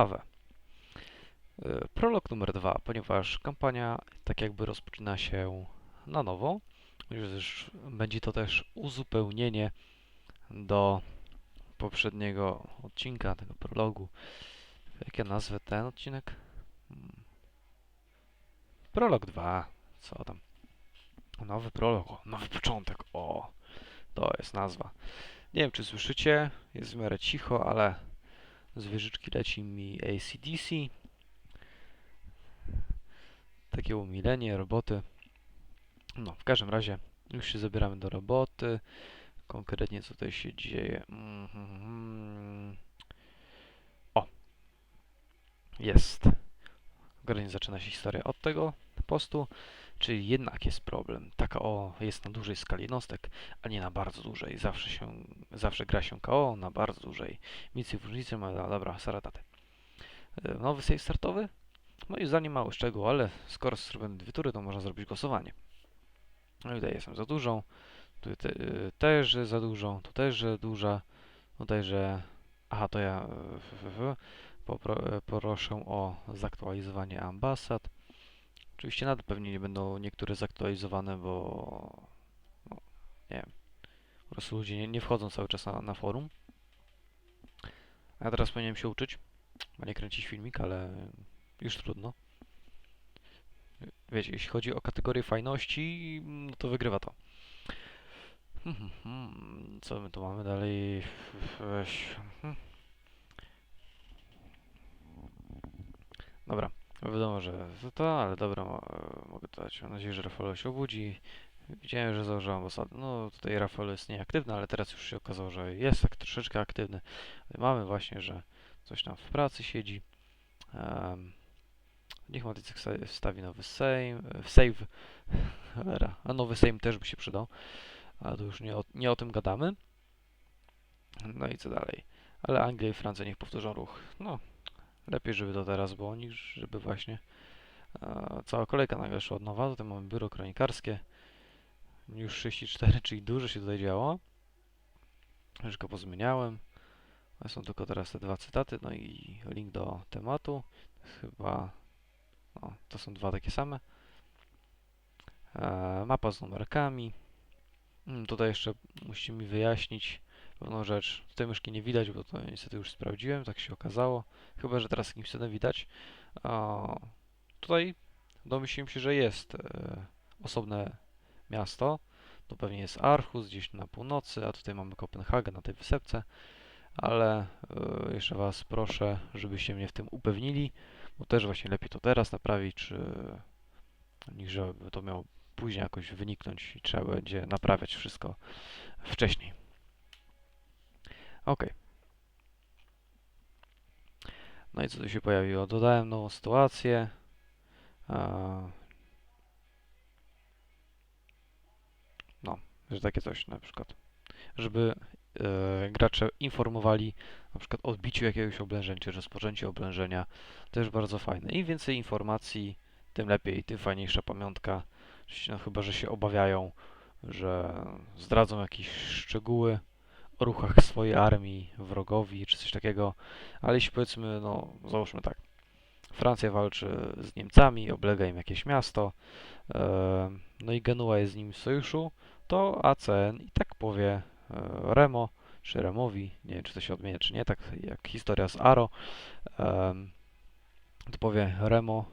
ciekawe. Y, Prolog numer dwa, ponieważ kampania tak jakby rozpoczyna się na nowo, gdyż będzie to też uzupełnienie do poprzedniego odcinka, tego prologu. Jak ja nazwę ten odcinek? Hmm. Prolog 2. Co tam? Nowy prolog, nowy początek. O, to jest nazwa. Nie wiem, czy słyszycie, jest w miarę cicho, ale z wieżyczki leci mi ACDC. Takie umilenie, roboty. No, w każdym razie już się zabieramy do roboty. Konkretnie co tutaj się dzieje. Mhm. O! Jest. Konkretnie zaczyna się historia od tego postu, czyli jednak jest problem. Taka o jest na dużej skali jednostek, a nie na bardzo dużej. Zawsze się, zawsze gra się KO na bardzo dużej. Micy w różnicy ma, no dobra, sarataty. E, Nowy save startowy? Moim zdaniem mały szczegół, ale skoro zrobione dwie tury, to można zrobić głosowanie. No tutaj jestem za dużą, tu te, y, też za dużą, tu też duża, tutaj że... Aha, to ja y, popro, y, proszę o zaktualizowanie ambasad. Oczywiście nadal pewnie nie będą niektóre zaktualizowane, bo... No, nie wiem. Po prostu ludzie nie, nie wchodzą cały czas na, na forum. A ja teraz powinienem się uczyć, a nie kręcić filmik, ale już trudno. Wiecie, jeśli chodzi o kategorię fajności, no to wygrywa to. Hmm, hmm, hmm. Co my tu mamy dalej? Dobra, wiadomo, że to ale dobra, mo- mogę dać. Mam nadzieję, że Rafał się obudzi. Widziałem, że założył ambasadę. No, tutaj Rafał jest nieaktywny, ale teraz już się okazało, że jest tak troszeczkę aktywny. Mamy właśnie, że coś tam w pracy siedzi. Um, niech Matycek wsta- wstawi nowy save, save. Cholera, a nowy save też by się przydał. Ale to już nie o, nie o tym gadamy. No i co dalej? Ale Anglia i Francja niech powtórzą ruch. No, lepiej, żeby to teraz było, niż żeby właśnie cała kolejka nagle szła od nowa. Tutaj mamy biuro kronikarskie. Już 64, czyli dużo się tutaj działo. Już go pozmieniałem. Są tylko teraz te dwa cytaty, no i link do tematu. Chyba, no, to są dwa takie same. E, mapa z numerkami. Mm, Tutaj jeszcze musicie mi wyjaśnić pewną rzecz. Tutaj myszki nie widać, bo to niestety już sprawdziłem, tak się okazało. Chyba, że teraz jakimś cudem widać. Tutaj domyśliłem się, że jest e, osobne miasto. To pewnie jest Aarhus, gdzieś na północy, a tutaj mamy Kopenhagę na tej wysepce. Ale e, jeszcze Was proszę, żebyście mnie w tym upewnili, bo też właśnie lepiej to teraz naprawić, czy niż żeby to miało później jakoś wyniknąć i trzeba będzie naprawiać wszystko wcześniej. Ok. No i co tu się pojawiło? Dodałem nową sytuację. No, że takie coś na przykład. Żeby e, gracze informowali na przykład o odbiciu jakiegoś oblężenia, czy rozpoczęciu oblężenia. Też bardzo fajne. Im więcej informacji, tym lepiej, tym fajniejsza pamiątka. No, chyba, że się obawiają, że zdradzą jakieś szczegóły ruchach swojej armii wrogowi, czy coś takiego. Ale jeśli powiedzmy, no załóżmy tak, Francja walczy z Niemcami, oblega im jakieś miasto, e, no i Genua jest z nimi w sojuszu, to ACN i tak powie e, Remo, czy Remowi, nie wiem czy to się odmienia, czy nie, tak jak historia z Aro, em, to powie Remo,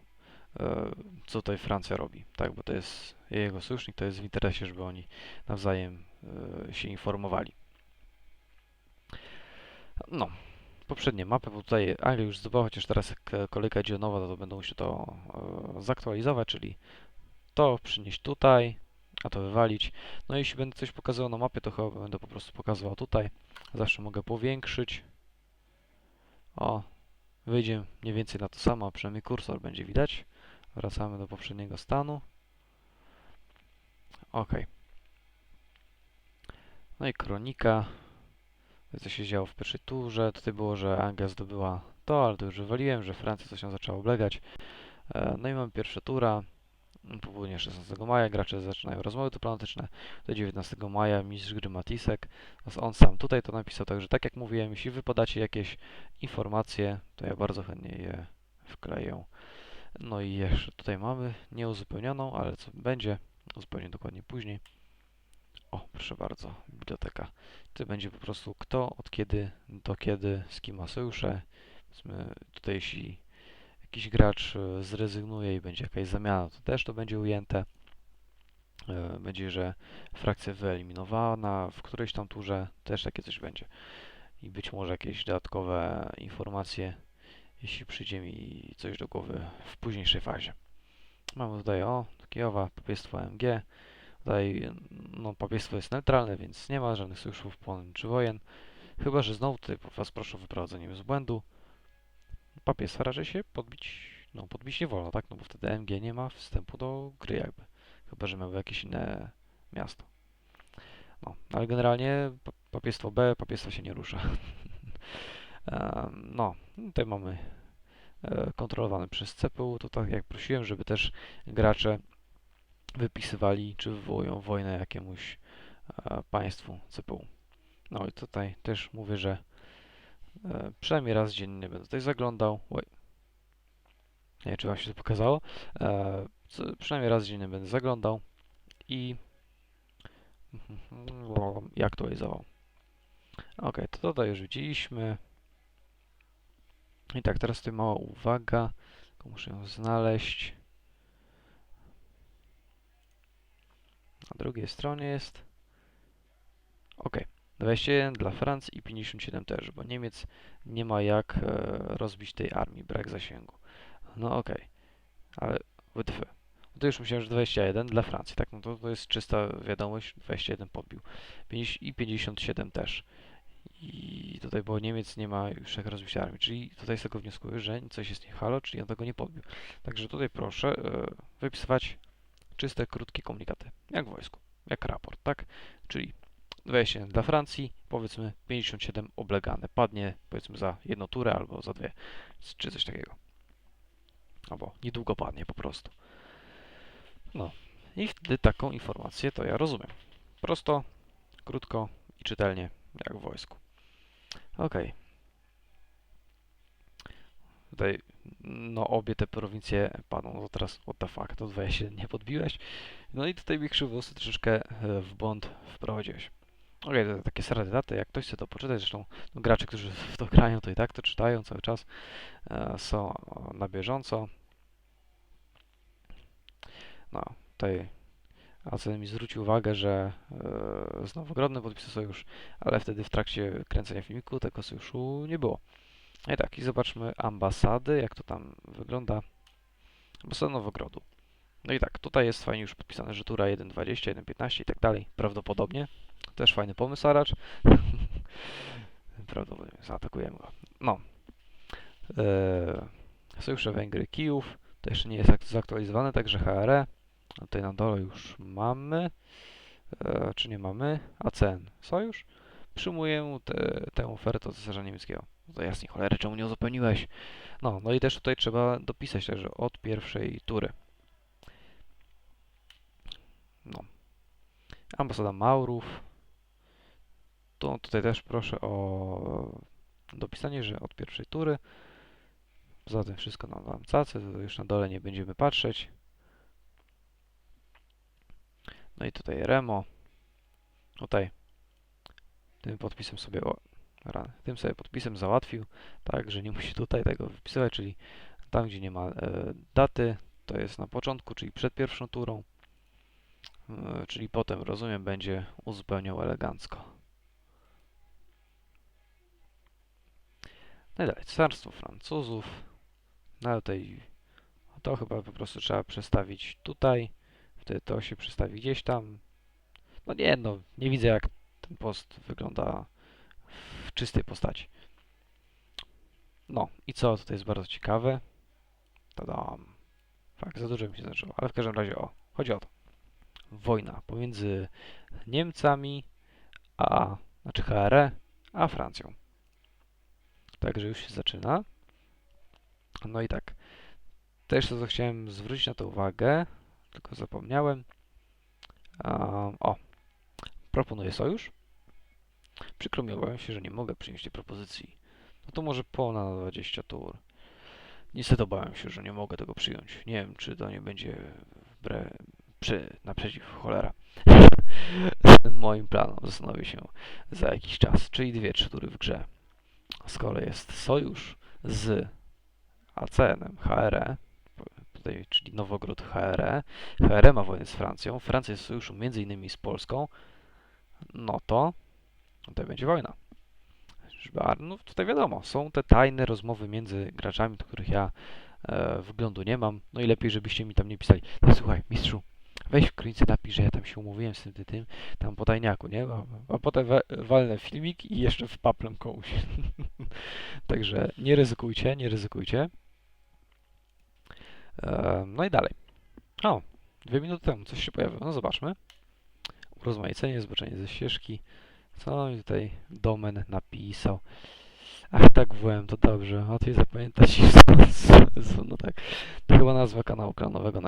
e, co tutaj Francja robi, tak, bo to jest jego sojusznik, to jest w interesie, żeby oni nawzajem e, się informowali. No, poprzednie mapy, bo tutaj Anglia już zdobyła, chociaż teraz e, kolejka idzie nowa, to będą się to e, zaktualizować, czyli to przynieść tutaj, a to wywalić. No jeśli będę coś pokazywał na mapie, to chyba będę po prostu pokazywał tutaj. Zawsze mogę powiększyć. O, wyjdzie mniej więcej na to samo, a przynajmniej kursor będzie widać. Wracamy do poprzedniego stanu. Ok. No i kronika. Co się działo w pierwszej turze. Tutaj było, że Anglia zdobyła to, ale to już wywaliłem, że Francja coś się zaczęła oblegać. E, No i mamy pierwsza tura. Po południe 16 maja gracze zaczynają rozmowy dyplomatyczne. Do 19 maja mistrz gry Matisek. On sam tutaj to napisał, także tak jak mówiłem, jeśli wy podacie jakieś informacje, to ja bardzo chętnie je wkleję. No i jeszcze tutaj mamy nieuzupełnioną, ale co będzie, uzupełnię dokładnie później. O, proszę bardzo, biblioteka. To będzie po prostu kto, od kiedy, do kiedy, z kim ma sojusze. Powiedzmy, tutaj jeśli jakiś gracz e, zrezygnuje i będzie jakaś zamiana, to też to będzie ujęte. E, Będzie, że frakcja wyeliminowana w którejś tam turze, też takie coś będzie. I być może jakieś dodatkowe informacje, jeśli przyjdzie mi coś do głowy w późniejszej fazie. Mamy tutaj o, Kijowa, papiestwo AMG. Tutaj no, papiestwo jest neutralne, więc nie ma żadnych sojuszów, płon czy wojen. Chyba, że znowu tutaj Was proszę o wyprowadzenie z błędu. Papiestwa raczej się podbić, no podbić nie wolno, tak? No bo wtedy MG nie ma wstępu do gry jakby. Chyba, że miałby jakieś inne miasto. No, ale generalnie pa- papiestwo B, papiestwo się nie rusza. No, tutaj mamy e, kontrolowane przez CPU. To tak jak prosiłem, żeby też gracze wypisywali, czy wywołują wojnę jakiemuś e, państwu CPU. No i tutaj też mówię, że e, przynajmniej raz dziennie będę tutaj zaglądał. Oj. Nie wiem, czy Wam się to pokazało. E, przynajmniej raz dziennie będę zaglądał i i aktualizował. Ok, to tutaj już widzieliśmy. I tak, teraz tutaj mała uwaga. Muszę ją znaleźć. Na drugiej stronie jest. Ok, 21 dla Francji i 57 też, bo Niemiec nie ma jak e, rozbić tej armii, brak zasięgu. No ok, ale WTF. No to już myślałem, że 21 dla Francji, tak? No to, to jest czysta wiadomość, 21 podbił. 50 I 57 też. I tutaj, bo Niemiec nie ma już jak rozbić armii, czyli tutaj z tego wnioskuję, że coś jest nie halo, czyli on tego nie podbił. Także tutaj proszę e, wypisywać czyste, krótkie komunikaty, jak w wojsku, jak raport, tak? Czyli 21 dla Francji, powiedzmy 57 oblegane, padnie powiedzmy za jedną turę albo za dwie, czy coś takiego. Albo niedługo padnie po prostu. No i wtedy taką informację to ja rozumiem. Prosto, krótko i czytelnie, jak w wojsku. Ok. Tutaj, no obie te prowincje padną, no teraz what the fuck, to 27 nie podbiłeś. No i tutaj mi krzywosy troszeczkę e, w błąd wprowadziłeś. Okej, to takie stare daty, jak ktoś chce to poczytać, zresztą no, gracze, którzy w to grają, to i tak to czytają cały czas, e, są na bieżąco. No, tutaj Acen mi zwrócił uwagę, że e, z Nowogrodzem podpisał sojusz, ale wtedy w trakcie kręcenia filmiku tego sojuszu nie było. No i tak, i zobaczmy ambasady, jak to tam wygląda. Ambasada Nowogrodu. No i tak, tutaj jest fajnie już podpisane, że tura 1.20, 1.15 i tak dalej, prawdopodobnie. Też fajny pomysł, Aracz. prawdopodobnie zaatakujemy go. No. Eee, sojusze Węgry, Kijów. To jeszcze nie jest akt- zaktualizowane, także HRE. A Tutaj na dole już mamy. E, czy nie mamy? ACN. Sojusz? Przyjmuję tę ofertę od cesarza niemieckiego. No to jasnie, cholery, czemu nie uzupełniłeś? No, no i też tutaj trzeba dopisać także od pierwszej tury. No. Ambasada Maurów. To tutaj też proszę o dopisanie, że od pierwszej tury. Poza tym wszystko na wam cacy, to już na dole nie będziemy patrzeć. No i tutaj Remo. Tutaj tym podpisem sobie tym sobie podpisem załatwił, tak, że nie musi tutaj tego wypisywać, czyli tam, gdzie nie ma e, daty, to jest na początku, czyli przed pierwszą turą, e, czyli potem, rozumiem, będzie uzupełniał elegancko. No i dalej, Cesarstwo Francuzów, no tutaj to chyba po prostu trzeba przestawić tutaj, wtedy to się przestawi gdzieś tam. No nie, no, nie widzę jak ten post wygląda czystej postaci. No i co tutaj jest bardzo ciekawe? Tadam. Tak, za dużo mi się zaczęło, ale w każdym razie o, chodzi o to. Wojna pomiędzy Niemcami, a, znaczy HRE, a Francją. Także już się zaczyna. No i tak. Też to, co chciałem zwrócić na to uwagę, tylko zapomniałem. Um, o, proponuję sojusz. Przykro mi, obawiam się, że nie mogę przyjąć tej propozycji. No to może ponad 20 tur. Niestety obawiam się, że nie mogę tego przyjąć. Nie wiem, czy to nie będzie wbre, przy, naprzeciw cholera moim planom. Zastanowię się za jakiś czas, czyli dwie, trzy tury w grze. Skoro jest sojusz z ACN-em HRE, tutaj, czyli Nowogród HRE, HRE ma wojnę z Francją, Francja jest w sojuszu między innymi z Polską, no to tutaj będzie wojna. No tutaj wiadomo, są te tajne rozmowy między graczami, do których ja e, wglądu nie mam, no i lepiej, żebyście mi tam nie pisali, no słuchaj, mistrzu, weź w końcu napisz, że ja tam się umówiłem z tym, tym, tam po tajniaku, nie? A, a potem walnę filmik i jeszcze wpaplem komuś. Także nie ryzykujcie, nie ryzykujcie. E, no i dalej. O, dwie minuty temu coś się pojawiło. No zobaczmy. Urozmaicenie, zboczenie ze ścieżki. Co mi tutaj domen napisał? Ach, tak WM, to dobrze. Łatwiej zapamiętać niż No tak. To chyba nazwa kanału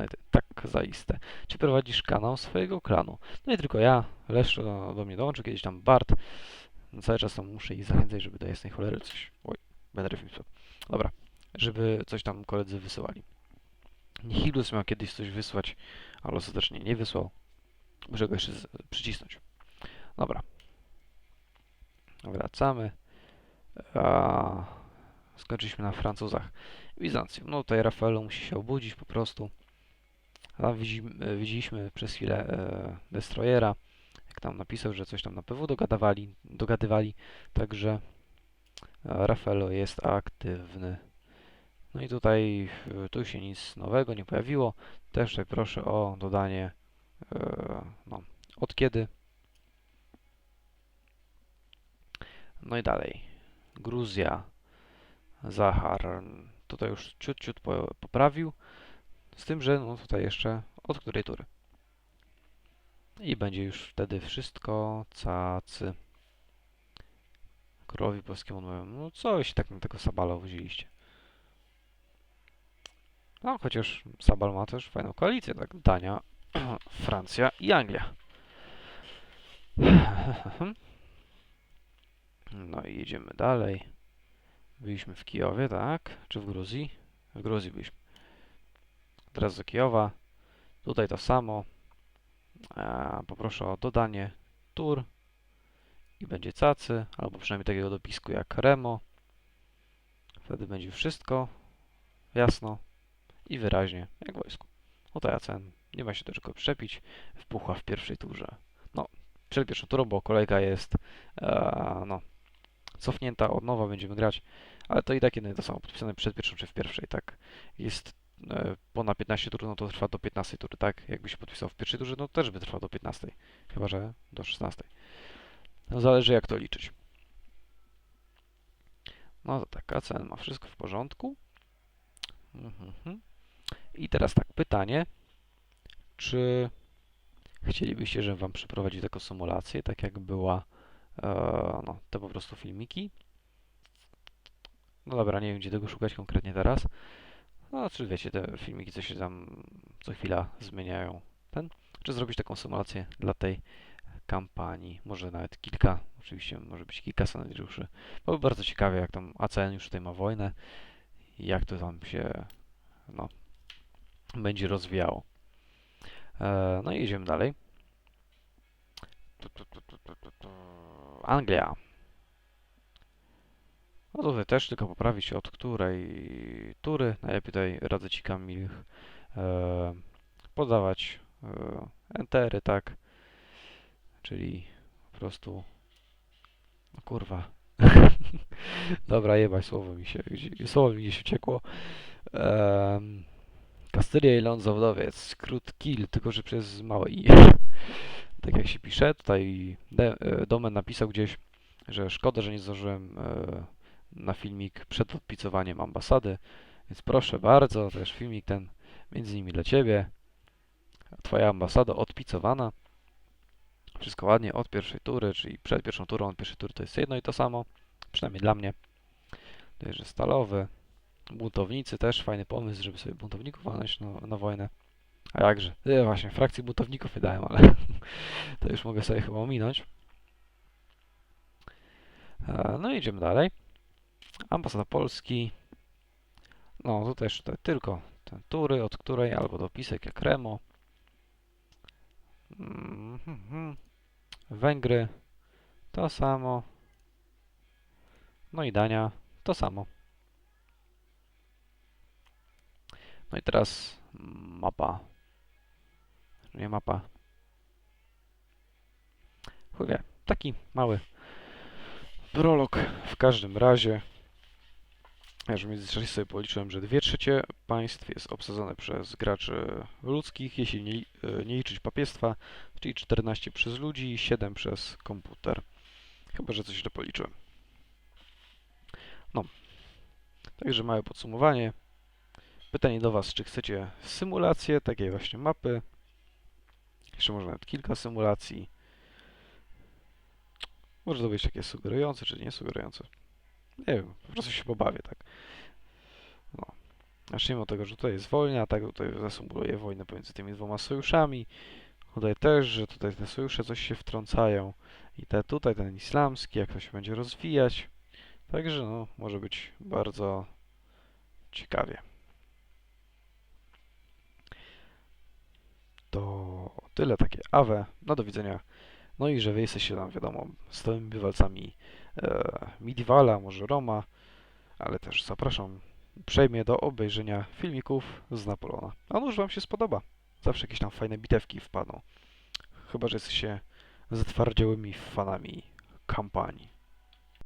YouTube. Tak, zaiste. Czy prowadzisz kanał swojego klanu? No i tylko ja. Leszczo do, mnie dołączy, kiedyś tam Bart. No cały czas tam muszę ich zachęcać, żeby do jasnej cholery coś... Oj, będę refilm Dobra. Żeby coś tam koledzy wysyłali. Nihilus miał kiedyś coś wysłać, ale ostatecznie nie wysłał. Muszę go jeszcze przycisnąć. Dobra. Wracamy. A, skończyliśmy na Francuzach. Bizancjum. No tutaj Rafaelu musi się obudzić po prostu. Tam widzimy, widzieliśmy przez chwilę e, Destroyera, jak tam napisał, że coś tam na PW dogadywali, dogadywali. Także e, Rafaelo jest aktywny. No i tutaj e, tu się nic nowego nie pojawiło. Też tutaj proszę o dodanie e, no, od kiedy. No i dalej. Gruzja. Zachar. Tutaj już ciut, ciut po, poprawił. Z tym, że no tutaj jeszcze od której tury. I będzie już wtedy wszystko cacy. Królowi polskiemu mówią, no coś tak na tego Sabala wzięliście. No, chociaż Sabal ma też fajną koalicję, tak? Dania, Francja i Anglia. No i jedziemy dalej. Byliśmy w Kijowie, tak? Czy w Gruzji? W Gruzji byliśmy. Teraz do Kijowa. Tutaj to samo. Poproszę o dodanie tur i będzie cacy, albo przynajmniej takiego dopisku jak Remo. Wtedy będzie wszystko jasno i wyraźnie, jak w wojsku. Oto Jacen, nie ma się do czego przyczepić, wpuchła w pierwszej turze. No, przed pierwszą turą, bo kolejka jest e, no, cofnięta, od nowa będziemy grać, ale to i tak jedno i to samo, podpisane przed pierwszą czy w pierwszej, tak? Jest e, ponad 15 tur, no to trwa do 15 tury, tak? Jakby się podpisał w pierwszej turze, no też by trwał do 15, chyba że do 16. No zależy jak to liczyć. No to tak, ACN ma wszystko w porządku. Mhm. I teraz tak, pytanie, czy chcielibyście, żebym Wam przeprowadził taką symulację, tak jak była, no, te po prostu filmiki? No dobra, nie wiem, gdzie tego szukać konkretnie teraz. No, czy wiecie, te filmiki, co się tam co chwila zmieniają. Ten, czy zrobić taką symulację dla tej kampanii, może nawet kilka, oczywiście może być kilka scenariuszy. Byłoby bardzo ciekawie, jak tam ACN już tutaj ma wojnę jak to tam się, no, będzie rozwijało. E, no i idziemy dalej. Tu, tu, tu, tu, tu, tu. Anglia. No tutaj też tylko poprawić od której tury. Najlepiej tutaj radzę Ci Kamil e, podawać e, entery, tak. Czyli po prostu no kurwa. Dobra, jebać, słowo mi się, słowo mi się uciekło. Um, Kastylia i Ląd Zawodowiec, skrót KIL, tylko że przez małe i. tak jak się pisze, tutaj e, Domen napisał gdzieś, że szkoda, że nie zdążyłem e, na filmik przed podpicowaniem ambasady, więc proszę bardzo, też filmik ten między innymi dla Ciebie. Twoja ambasada odpicowana. Wszystko ładnie od pierwszej tury, czyli przed pierwszą turą, od pierwszej tury to jest jedno i to samo, przynajmniej dla mnie. Tutaj, że stalowy. Buntownicy też fajny pomysł, żeby sobie buntowników walnąć na, na wojnę. A jakże? E, właśnie, frakcji buntowników wydałem, ale to już mogę sobie chyba ominąć. E, No i idziemy dalej. Ambasada Polski. No, tu też te, tylko te tury, od której, albo dopisek jak Remo. Mhm. Węgry. To samo. No i Dania. To samo. No i teraz mapa. Nie mapa. Chuj wie, taki mały prolog w każdym razie. Ja już w międzyczasie sobie policzyłem, że 2 trzecie państw jest obsadzone przez graczy ludzkich, jeśli nie, e, nie liczyć papiestwa, czyli 14 przez ludzi i 7 przez komputer. Chyba, że coś źle policzyłem. No. Także małe podsumowanie. Pytanie do Was, czy chcecie symulację, takiej właśnie mapy? Jeszcze może nawet kilka symulacji. Może to być takie sugerujące, czy nie sugerujące. Nie wiem, po prostu się pobawię, tak. No. Zacznijmy od tego, że tutaj jest wojna, tak, tutaj zasymuluję wojnę pomiędzy tymi dwoma sojuszami. Tutaj też, że tutaj te sojusze coś się wtrącają. I te tutaj, ten islamski, jak to się będzie rozwijać. Także, no, może być bardzo ciekawie. To tyle takie awe. No do widzenia. No i że wy jesteście tam, wiadomo, stałymi bywalcami e, Midievala, może Roma, ale też zapraszam uprzejmie do obejrzenia filmików z Napoleona. A nuż wam się spodoba. Zawsze jakieś tam fajne bitewki wpadną. Chyba, że jesteście zatwardziałymi fanami kampanii.